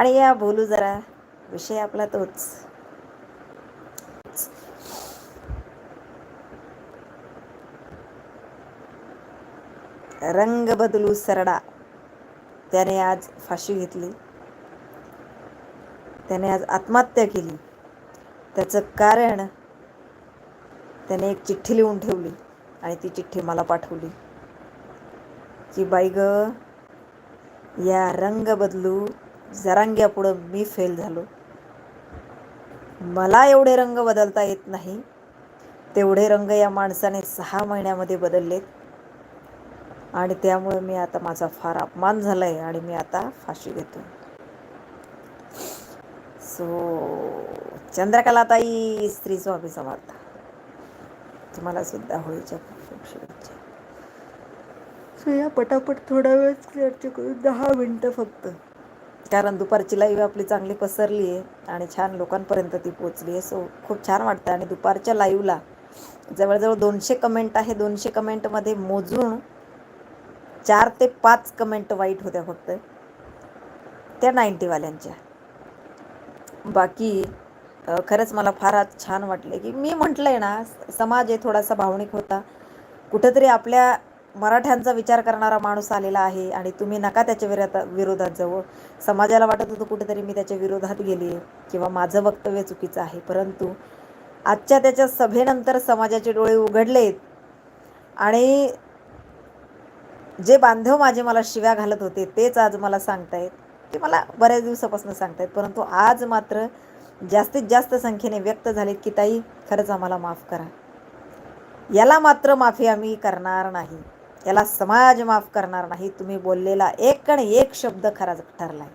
आणि या बोलू जरा विषय आपला तोच. रंग बदलू सरडा त्याने आज फाशी घेतली. त्याने आज आत्महत्या केली. त्याचं कारण त्याने एक चिठ्ठी लिहून ठेवली आणि ती चिठ्ठी मला पाठवली. की बाई ग या रंग बदलू जरांग्यापुढं मी फेल झालो. मला एवढे रंग बदलता येत नाही. तेवढे रंग या माणसाने सहा महिन्यामध्ये बदललेत. आणि त्यामुळे मी आता माझा फार अपमान झाला आहे आणि मी आता फाशी घेतो सो चंद्रकलाताई स्त्री स्वामी समर्थ तुम्हाला सुद्धा होळीच्या खूप शुभेच्छा. सो या पटापट थोडा वेळ चर्चा करू दहा मिनटं फक्त. कारण दुपारची लाईव्ह आपली चांगली पसरली आहे आणि छान लोकांपर्यंत ती पोचली आहे. सो खूप छान वाटतं. आणि दुपारच्या लाईव्हला जवळजवळ दोनशे कमेंट आहे. दोनशे कमेंटमध्ये मोजून चार ते पाच कमेंट वाईट होत्या फक्त. त्या नाईन्टीवाल्यांच्या बाकी खरंच मला फारच छान वाटलं की मी म्हटलं आहे ना समाज आहे थोडासा भावनिक होता. कुठंतरी आपल्या मराठ्यांचा विचार करणारा माणूस आलेला आहे आणि तुम्ही नका त्याच्या विरात विरोधात जाऊ. समाजाला वाटत होतं कुठेतरी मी त्याच्या विरोधात गेली किंवा माझं वक्तव्य चुकीचं आहे. परंतु आजच्या त्याच्या सभेनंतर समाजाचे डोळे उघडलेत आणि जे बांधव माझे मला शिव्या घालत होते तेच आज मला सांगतायत. ते मला बऱ्याच दिवसापासून सांगतायत. परंतु आज मात्र जास्तीत जास्त संख्येने व्यक्त झालेत की ताई खरंच आम्हाला माफ करा. याला मात्र माफी आम्ही करणार नाही. याला समाज माफ करणार नाही. तुम्ही बोललेला एक आणि एक शब्द खरा ठरलाय.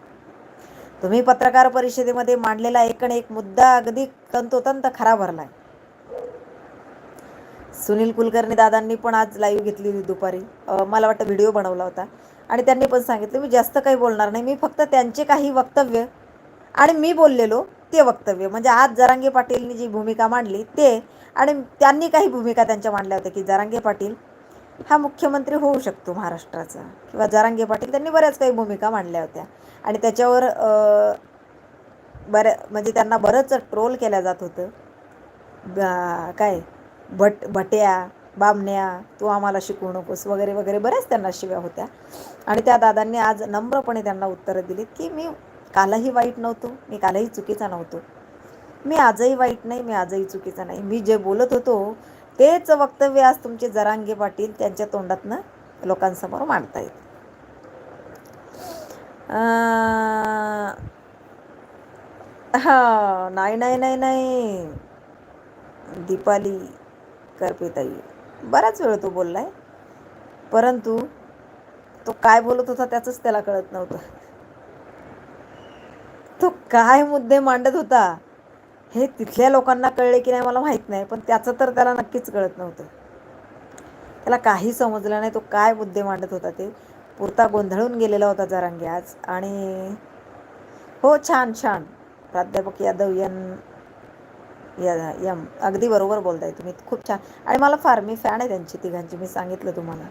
तुम्ही पत्रकार परिषदेमध्ये मांडलेला एक आणि एक मुद्दा अगदी तंतोतंत खरा भरलाय. सुनील कुलकर्णी दादांनी पण आज लाईव्ह घेतली होती दुपारी मला वाटतं व्हिडिओ बनवला होता. आणि त्यांनी पण सांगितलं मी जास्त काही बोलणार नाही. मी फक्त त्यांचे काही वक्तव्य आणि मी बोललेलो ते वक्तव्य. म्हणजे आज जरांगे पाटीलनी जी भूमिका मांडली ते आणि त्यांनी काही भूमिका त्यांच्या मांडल्या होत्या की जरांगे पाटील हा मुख्यमंत्री होऊ शकतो महाराष्ट्राचा. किंवा जारांगे पाटील त्यांनी बऱ्याच काही भूमिका मांडल्या होत्या. आणि त्याच्यावर बऱ्या म्हणजे त्यांना बरंच ट्रोल केल्या जात होतं. काय? भट भट्या बामण्या तू आम्हाला शिकवू नकोस वगैरे वगैरे बऱ्याच त्यांना शिव्या होत्या. आणि त्या दादांनी आज नम्रपणे त्यांना उत्तरं दिलीत की मी कालही वाईट नव्हतो मी कालही चुकीचा नव्हतो. मी आजही वाईट नाही मी आजही चुकीचा नाही. मी जे बोलत होतो तेच वक्तव्य आज तुमचे जरांगे पाटील त्यांच्या तोंडातनं लोकांसमोर मांडतायत हा हो, नाही नाही नाही नाही. दीपाली करपेताई बराच वेळ तो बोललाय. परंतु तो काय बोलत होता त्याचंच त्याला कळत नव्हतं. तो काय मुद्दे मांडत होता? हे तिथल्या लोकांना कळले की नाही मला माहीत नाही पण त्याचं तर त्याला नक्कीच कळत नव्हतं. त्याला काही समजलं नाही तो काय मुद्दे मांडत होता ते. पुरता गोंधळून गेलेला होता जरांगे आज आणि हो छान छान. प्राध्यापक यादव यन या यम अगदी बरोबर बोलताय तुम्ही. खूप छान. आणि मला फार मी फॅन आहे त्यांची तिघांची. मी सांगितलं तुम्हाला.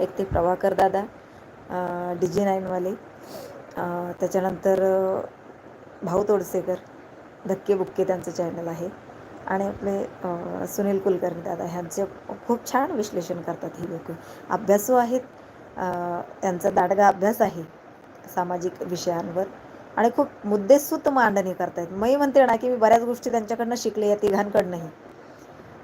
एक ते प्रभाकर दादा डी नाईनवाले त्याच्यानंतर भाऊ तोडसेकर. धक्के बुक्के त्यांचं चॅनल आहे. आणि आपले सुनील कुलकर्णी दादा ह्यांचे खूप छान विश्लेषण करतात ही लोक. अभ्यासू आहेत त्यांचा दाडगा अभ्यास आहे सामाजिक विषयांवर. आणि खूप मुद्देसूत मांडणी करतायत. मी म्हणते ना की मी बऱ्याच गोष्टी त्यांच्याकडनं शिकले या तिघांकडनंही.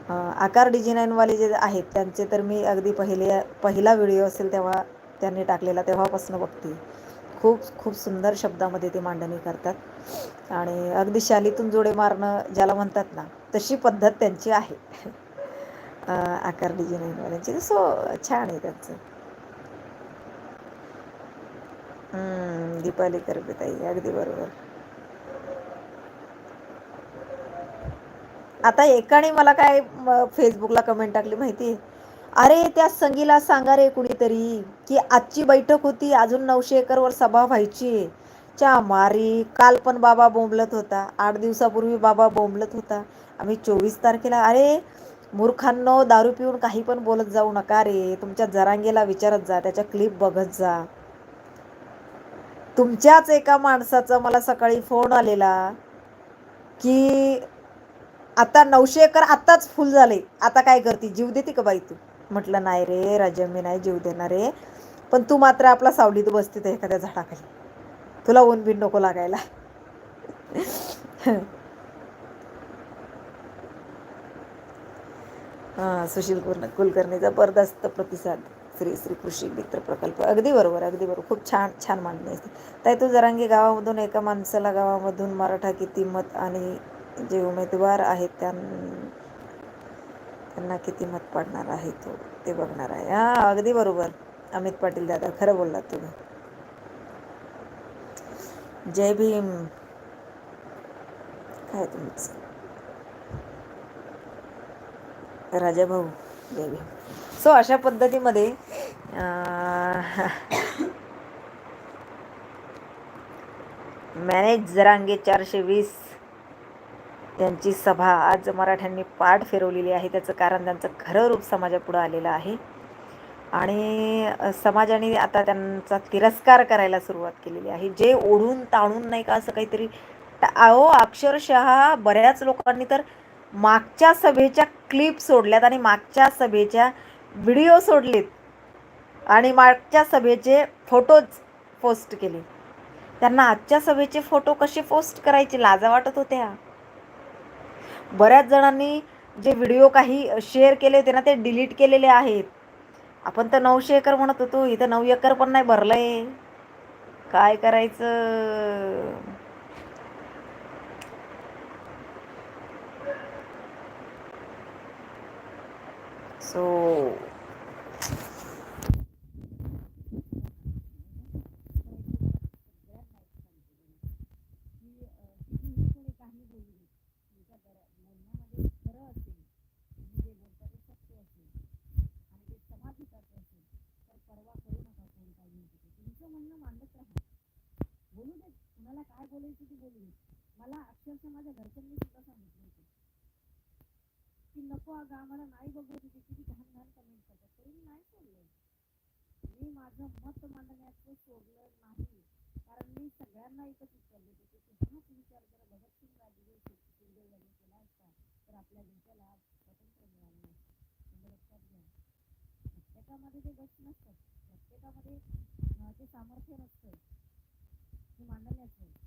आकार डिजिनाईनवाले जे आहेत त्यांचे तर मी अगदी पहिले पहिला व्हिडिओ असेल तेव्हा त्यांनी टाकलेला तेव्हापासून बघते. खूप खूप सुंदर शब्दामध्ये ते मांडणी करतात. आणि अगदी शालीतून जोडे मारणं ज्याला म्हणतात ना तशी पद्धत त्यांची आहे. आकार डिजिनाईनवाल्यांची सो छान आहे त्यांचं. दीपाली करपेताई अगदी बरोबर. आता एकाने मला काय फेसबुकला कमेंट टाकली माहिती आहे अरे त्या संगीला सांगा रे कुणीतरी की आजची बैठक होती अजून नऊशे एकरवर सभा व्हायची. च्या मारी काल पण बाबा बोंबलत होता. आठ दिवसापूर्वी बाबा बोंबलत होता. आम्ही चोवीस तारखेला अरे मूर्खांनो दारू पिऊन काही पण बोलत जाऊ नका रे. तुमच्या जरांगेला विचारत जा त्याच्या क्लिप बघत जा. तुमच्याच एका माणसाचा मला सकाळी फोन आलेला की आता नऊशे एकर आत्ताच फुल झाले. आता काय करते? जीव देते का बाई तू? म्हटलं नाही रे राजा मी नाही जीव देणार रे. पण तू मात्र आपला सावलीत बसते तर एखाद्या झाडाखाली. तुला ऊन बिन नको लागायला. हां सुशील कुल कुलकर्णीचा बरदास्त प्रतिसाद. श्री श्री कृषी मित्र प्रकल्प. अगदी बरोबर अगदी बरोबर. खूप छान छान मांडणी असते. ताई तू जरांगी गावामधून एका माणसाला गावामधून मराठा किती मत आणि जे उमेदवार आहेत त्यां त्यांना किती मत पडणार आहे तो ते बघणार आहे. हा अगदी बरोबर. अमित पाटील दादा खरं बोललात तुम्ही. जय भीम. काय तुमचं? राजा भाऊ जय भीम. सो अशा पद्धतीमध्ये मॅनेज जरांगे चारशे वीस त्यांची सभा आज मराठ्यांनी पाठ फिरवलेली आहे. त्याचं कारण त्यांचं खरं रूप समाजापुढं आलेलं आहे. आणि समाजाने आता त्यांचा तिरस्कार करायला सुरुवात केलेली आहे. जे ओढून ताणून नाही का असं काहीतरी अहो अक्षरशः बऱ्याच लोकांनी तर मागच्या सभेच्या क्लिप सोडल्यात आणि मागच्या सभेच्या व्हिडिओ सोडलेत. आणि मागच्या सभेचे फोटोज पोस्ट केले. त्यांना आजच्या सभेचे फोटो कसे पोस्ट करायचे लाजा वाटत होत्या. बऱ्याच जणांनी जे व्हिडिओ काही शेअर केले होते ना ते डिलीट केलेले आहेत. आपण तर नऊशे एकर म्हणत होतो इथं नऊ एकर पण नाही भरलंय. काय करायचं? सो so... बोलायची ती बोलली. मला अक्षरशः माझ्या घरच्यांनी सुद्धा सांगितलं होतं. की नको अगं आम्हाला नाही बघत होती किती घाण घाण कमेंट करतात. तरी मी नाही सोडलं. मी माझं मत मांडण्याचं सोडलं नाही. कारण मी सगळ्यांना एकच विचारले होते की हाच विचार जर भगतसिंग राजे सुखदेव यांनी केला असता तर आपल्या देशाला स्वतंत्र मिळालं नसतं लक्षात घ्या. प्रत्येकामध्ये ते गट नसतात प्रत्येकामध्ये ते सामर्थ्य नसतं हे मांडण्याचं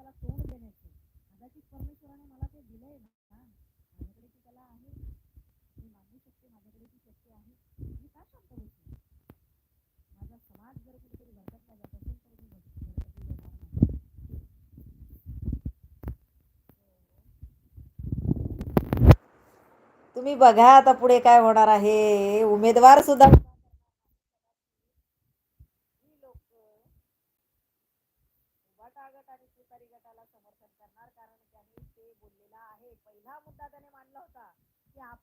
समाजाला तोंड देण्याचं. कदाचित परमेश्वराने मला ते दिलंय ना. माझ्याकडे ती कला आहे. मी मागू शकते, माझ्याकडे ती शक्ती आहे. मी का शांत बसू? माझा समाज जर कुठेतरी जात असेल तर मी तुम्ही बघा आता पुढे काय होणार आहे. उमेदवार सुद्धा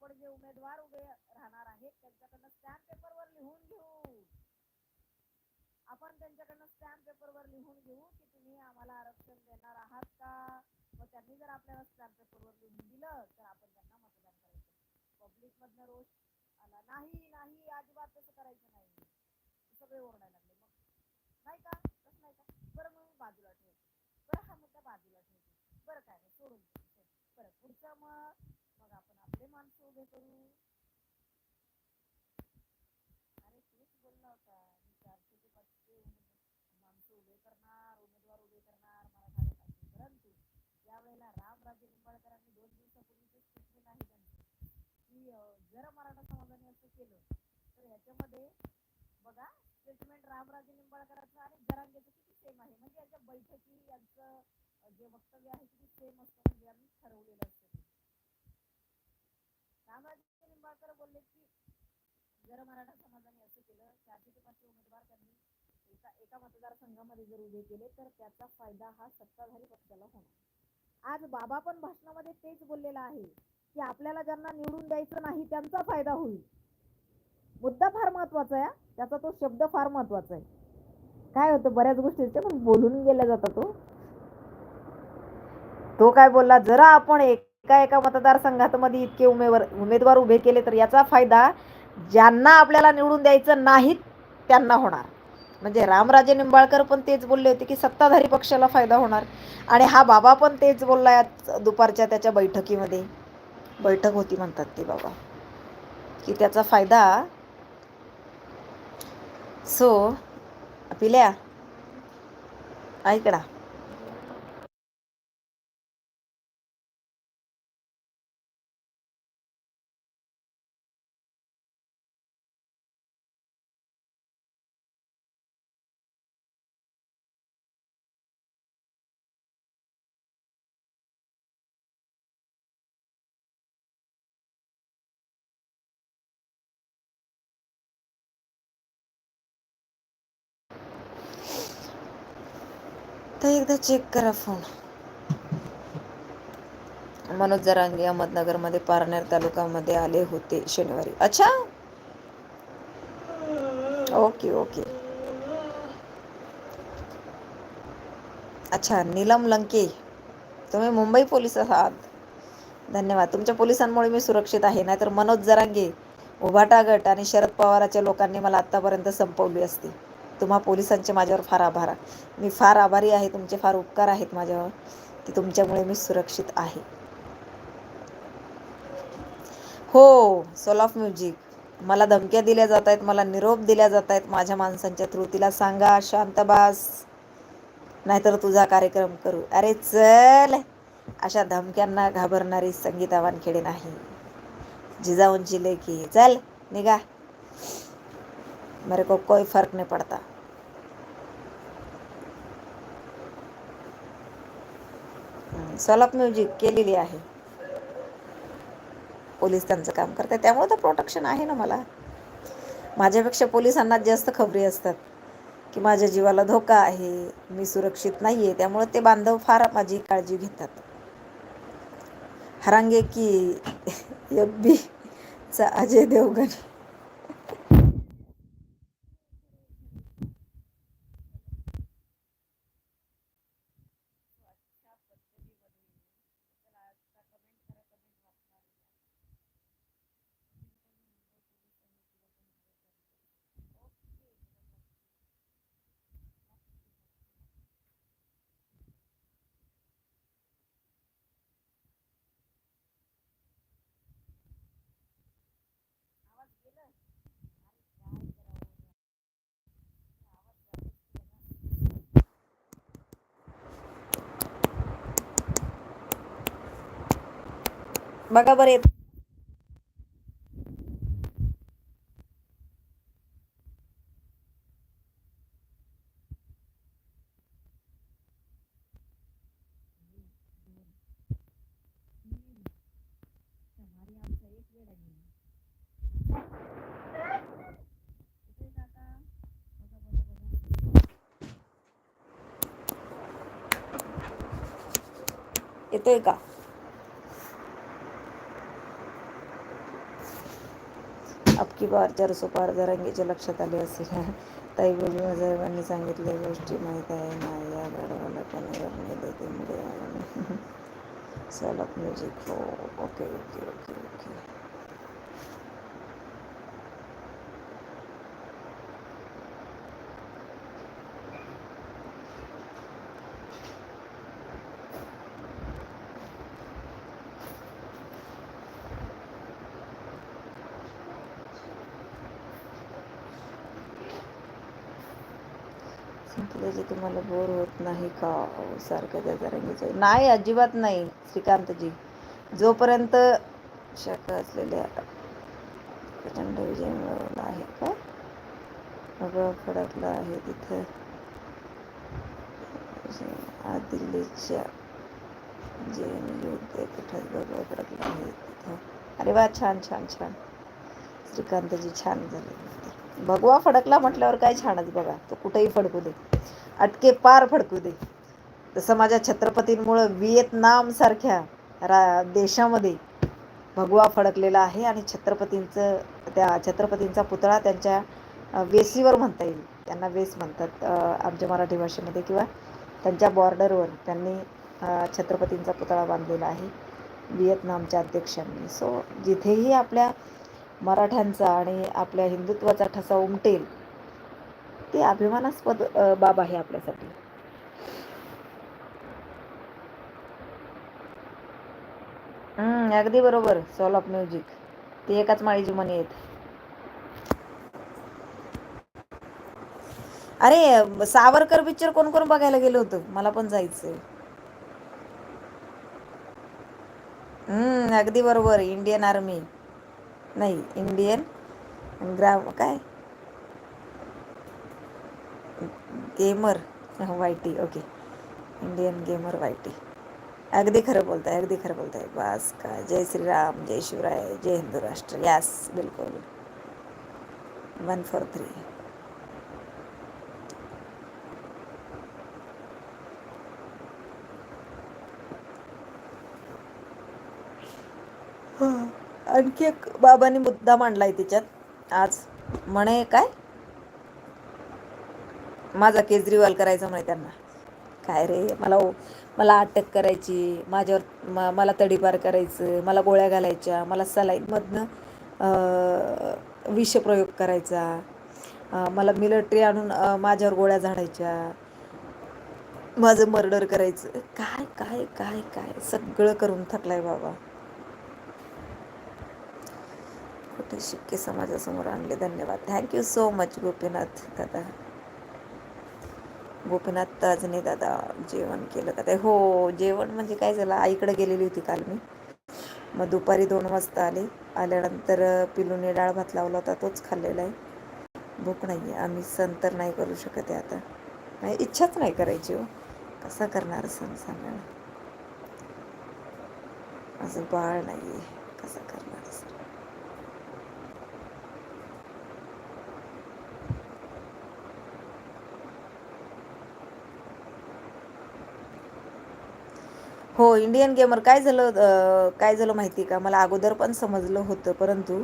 आपण जे उमेदवार उभे राहणार आहेत त्यांच्याकडनं स्टॅम्प पेपरवर लिहून घेऊ. आपण त्यांच्याकडनं स्टॅम्प पेपरवर लिहून घेऊ की तुम्ही आम्हाला आरक्षण देणार आहात का? व त्यांनी जर आपल्याला स्टॅम्प पेपरवर लिहून दिलं तर आपण त्यांना मतदान करायचं. पब्लिक मधनं रोष आला. नाही नाही अजिबात तसं करायचं नाही. सगळे ओरडायला लागले. मग नाही का? तसं नाही का? बरं मग बाजूला ठेव. बरं हा मुद्दा बाजूला ठेवतो बरं काय नाही सोडून बरं पुढचं मग आपण आपले माणसं उभे करू. अरे तेच बोलला होता मी चारशे ते पाचशे माणसं उभे करणार उमेदवार उभे करणार मराठा पाहिजे परंतु त्यावेळेला रामराजे निंबाळकरांनी दोन दिवसापूर्वीचे स्टेटमेंट आहे त्यांचं की जर मराठा समाजाने असं केलं तर याच्यामध्ये बघा स्टेटमेंट रामराजे निंबाळकरांचं आणि जरांगेचं किती सेम आहे. म्हणजे याच्या बैठकी यांचं जे वक्तव्य आहे किती सेम असतं म्हणजे आम्ही ठरवलेलं असतं. रामराजे निंबाळकर बोलले की जर मराठा समाजाने असं केलं चारशे ते पाचशे उमेदवार त्यांनी एका एका मतदारसंघामध्ये जर उभे केले तर त्याचा फायदा हा सत्ताधारी पक्षाला होणार. आज बाबा पण भाषणामध्ये तेच बोललेला आहे की आपल्याला ज्यांना निवडून द्यायचं नाही त्यांचा फायदा होईल. मुद्दा फार महत्त्वाचा आहे त्याचा तो शब्द फार महत्त्वाचा आहे. काय होतं बऱ्याच गोष्टीचे पण बोलून गेला जातो तो. तो काय बोलला जरा आपण एक एका एका मध्ये इतके उमेवर उमेदवार उभे केले तर याचा फायदा ज्यांना आपल्याला निवडून द्यायचं नाहीत त्यांना होणार. म्हणजे रामराजे निंबाळकर पण तेच बोलले होते की सत्ताधारी पक्षाला फायदा होणार. आणि हा बाबा पण तेच बोललाय दुपारच्या त्याच्या बैठकीमध्ये. बैठक होती म्हणतात ते बाबा. की त्याचा फायदा सो पिल्या ऐकडा तर एकदा चेक करा फोन मनोज जरांगे अहमदनगरमध्ये पारनेर तालुक्यामध्ये आले होते शनिवारी. अच्छा? Okay okay. अच्छा नीलम लंके तुम्ही मुंबई पोलीस आहात. धन्यवाद. तुमच्या पोलिसांमुळे मी सुरक्षित आहे नाहीतर मनोज जरांगे उभाटा गट आणि शरद पवाराच्या लोकांनी मला आत्तापर्यंत संपवली असती. तुम्हा पोलिसांचे माझ्यावर फार आभार मी फार आभारी आहे तुमचे फार उपकार आहेत माझ्यावर की तुमच्यामुळे मी सुरक्षित आहे. हो सोल ऑफ म्युझिक मला धमक्या दिल्या जात आहेत मला निरोप दिल्या जात आहेत माझ्या माणसांच्या थ्रू. तिला सांगा शांतबास नाहीतर तुझा कार्यक्रम करू. अरे चल अशा धमक्यांना घाबरणारी संगीता वानखेडे नाही. जिजाऊंची लेखी. चल निघा. मेरे को कोई फर्क नाही पडता। सलप म्युझिक केलेली आहे। पोलीस त्यांचं काम करतात त्यामुळे तर प्रोटेक्शन आहे ना मला. माझ्यापेक्षा पोलिसांना जास्त खबरी असतात की माझ्या जीवाला धोका आहे मी सुरक्षित नाही आहे त्यामुळे ते बांधव फार माझी काळजी घेतात. हरांगे की एफ चा अजय देवगण बघा बरं येत येतोय का किंवा बार सुपार जरांगीच्या लक्षात आले असेल. ताई भुजबळांनी सांगितल्या गोष्टी माहीत आहे. ना या गाडवाला पण देते मुळे सलग म्युझिक हो ओके ओके ओके ओके तुम्हाला बोर होत नाही का? सारखं त्याचा रंगीचा नाही अजिबात नाही श्रीकांतजी. जोपर्यंत शक असलेल्या प्रचंड विजय मिळवला आहे का? अगं फडकला आहे तिथं. आज दिल्लीच्या जे विद्यापीठात बघा फडकला आहे तिथं. अरे वा छान छान छान. श्रीकांतजी छान झाले. भगवा फडकला म्हटल्यावर काय छानच बघा. तो कुठेही फडकू दे. अटके पार फडकू दे. तसं माझ्या छत्रपतींमुळं व्हिएतनामसारख्या रा देशामध्ये भगवा फडकलेला आहे आणि छत्रपतींचं त्या छत्रपतींचा पुतळा त्यांच्या वेसीवर म्हणता येईल. त्यांना वेस म्हणतात आमच्या मराठी भाषेमध्ये किंवा त्यांच्या बॉर्डरवर त्यांनी छत्रपतींचा पुतळा बांधलेला आहे. व्हिएतनामच्या अध्यक्षांनी. सो जिथेही आपल्या मराठ्यांचा आणि आपल्या हिंदुत्वाचा ठसा उमटेल. ते अभिमानास्पद बाब आहे आपल्यासाठी. हम्म अगदी बरोबर सॉल ऑफ म्युझिक ते एकाच माळीची म्हणे आहेत. अरे सावरकर पिक्चर कोण कोण बघायला गेलो होतं? मला पण जायचंय. हम्म अगदी बरोबर इंडियन आर्मी नाही इंडियन ग्राम काय gamer YT okay Indian gamer YT अगदी खरं बोलताय अगदी खरं बोलताय बास का जय श्रीराम जय शिवराय जय हिंदू राष्ट्र यास बिलकुल वन फोर थ्री आणखी एक बाबांनी मुद्दा मांडलाय त्याच्यात आज म्हणे काय? माझा केजरीवाल करायचा म्हणे त्यांना. काय रे मला मला अटक करायची माझ्यावर म मला तडीपार करायचं मला गोळ्या घालायच्या मला सलाईनमधनं विषप्रयोग करायचा मला मिलिटरी आणून माझ्यावर गोळ्या झाडायच्या माझं मर्डर करायचं. काय काय काय काय सगळं करून थकलाय बाबा. कुठे शिक्के समाजासमोर आणले धन्यवाद. थँक्यू सो मच गोपीनाथ दादा. गोपीनाथ ताजने दादा जेवण केलं का? ते हो जेवण म्हणजे काय झालं? आईकडे गेलेली होती काल मी. मग दुपारी दोन वाजता आले. आल्यानंतर पिलूने डाळ भात लावला होता तोच खाल्लेला आहे. भूक नाही आहे आम्ही सण तर नाही करू शकत आहे आता. नाही इच्छाच नाही करायची हो. कसा करणार सण सांगा असं बाळ नाही आहे कसं करणार? हो इंडियन गेमर काय झालं काय झालं माहिती का? मला अगोदर पण समजलं होतं परंतु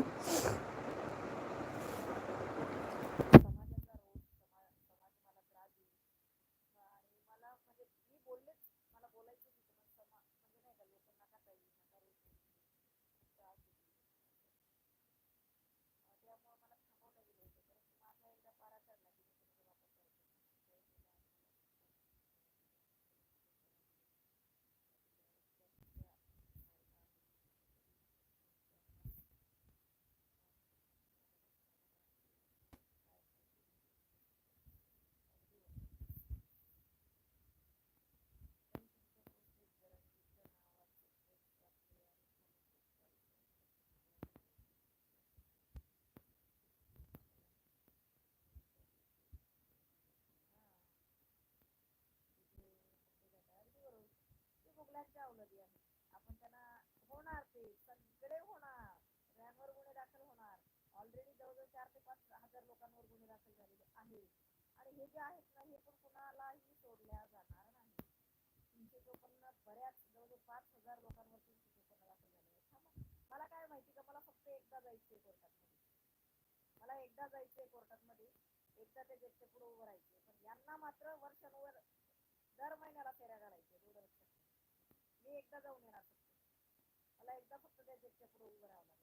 हजार लोकांवर गुन्हे दाखल झालेले आहेत. आणि हे जे आहेत ना हे पण कुणालाही सोडल्या जाणार नाही. तीनशे चोपन्न बऱ्याच जवळजवळ पाच हजार लोकांवर तीनशे चोपन्न दाखल झाले आहेत. मला काय माहिती का मला फक्त एकदा जायचंय कोर्टात मध्ये मला एकदा जायचंय कोर्टात मध्ये एकदा ते गेटच्या पुढे उभं राहायचे पण यांना मात्र वर्षानुवर दर महिन्याला फेऱ्या घालायचे दूरदर्शन मी एकदा जाऊन येणार फक्त. मला एकदा फक्त त्या गेटच्या पुढे उभं राहावं लागेल.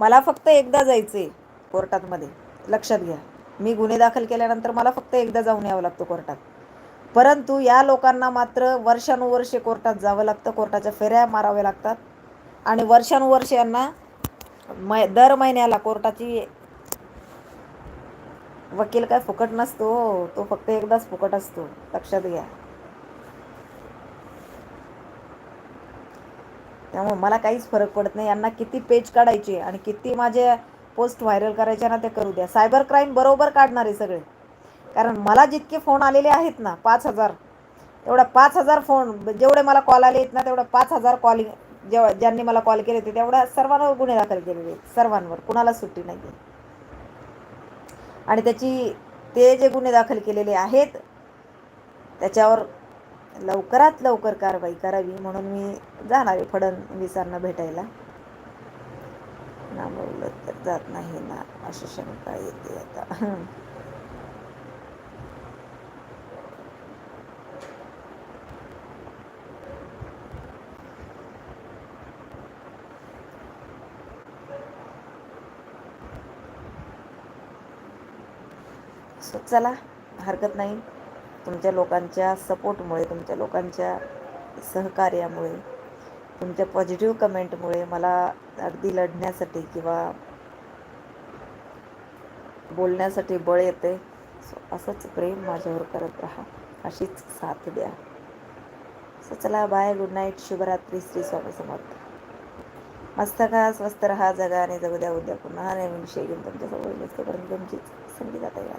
मला फक्त एकदा जायचंय कोर्टातमध्ये. लक्षात घ्या. मी गुन्हे दाखल केल्यानंतर मला फक्त एकदा जाऊन यावं लागतं कोर्टात. परंतु या लोकांना मात्र वर्षानुवर्षे कोर्टात जावं लागतं कोर्टाच्या फेऱ्या माराव्या लागतात. आणि वर्षानुवर्ष यांना मै दर महिन्याला कोर्टाची वकील काय फुकट नसतो हो. तो फक्त एकदाच फुकट असतो. लक्षात घ्या. त्यामुळे मला काहीच फरक पडत नाही. यांना किती पेज काढायचे आणि किती माझे पोस्ट व्हायरल करायचे ना ते करू द्या. सायबर क्राईम बरोबर काढणारे सगळे. कारण मला जितके फोन आलेले आहेत ना पाच हजार तेवढ्या पाच हजार फोन जेवढे मला कॉल आले आहेत ना तेवढ्या पाच हजार कॉलिंग जेव्हा ज्यांनी मला कॉल केले होते तेवढ्या सर्वांवर गुन्हे दाखल केलेले आहेत. सर्वांवर. कुणाला सुट्टी नाही आहे. आणि त्याची ते जे गुन्हे दाखल केलेले आहेत त्याच्यावर लवकरात लवकर कारवाई करावी म्हणून मी जाणार आहे फडणवीसांना भेटायला. ना बोललं तर जात नाही ना अशी शंका येते आता. सो चला हरकत नाही. तुमच्या लोकांच्या सपोर्टमुळे तुमच्या लोकांच्या सहकार्यामुळे तुमच्या पॉझिटिव्ह कमेंटमुळे मला अगदी लढण्यासाठी किंवा बोलण्यासाठी बळ येते. सो असंच प्रेम माझ्यावर करत राहा. अशीच साथ द्या. सो चला बाय गुड नाईट शुभरात्री. श्री स्वामी समर्थ. मस्त खा स्वस्त राहा जगा आणि जगू द्या. उद्या पुन्हा नवीन विषय घेऊन तुमच्यासमोर येईल. तोपर्यंत तुमचीच संगीता तयार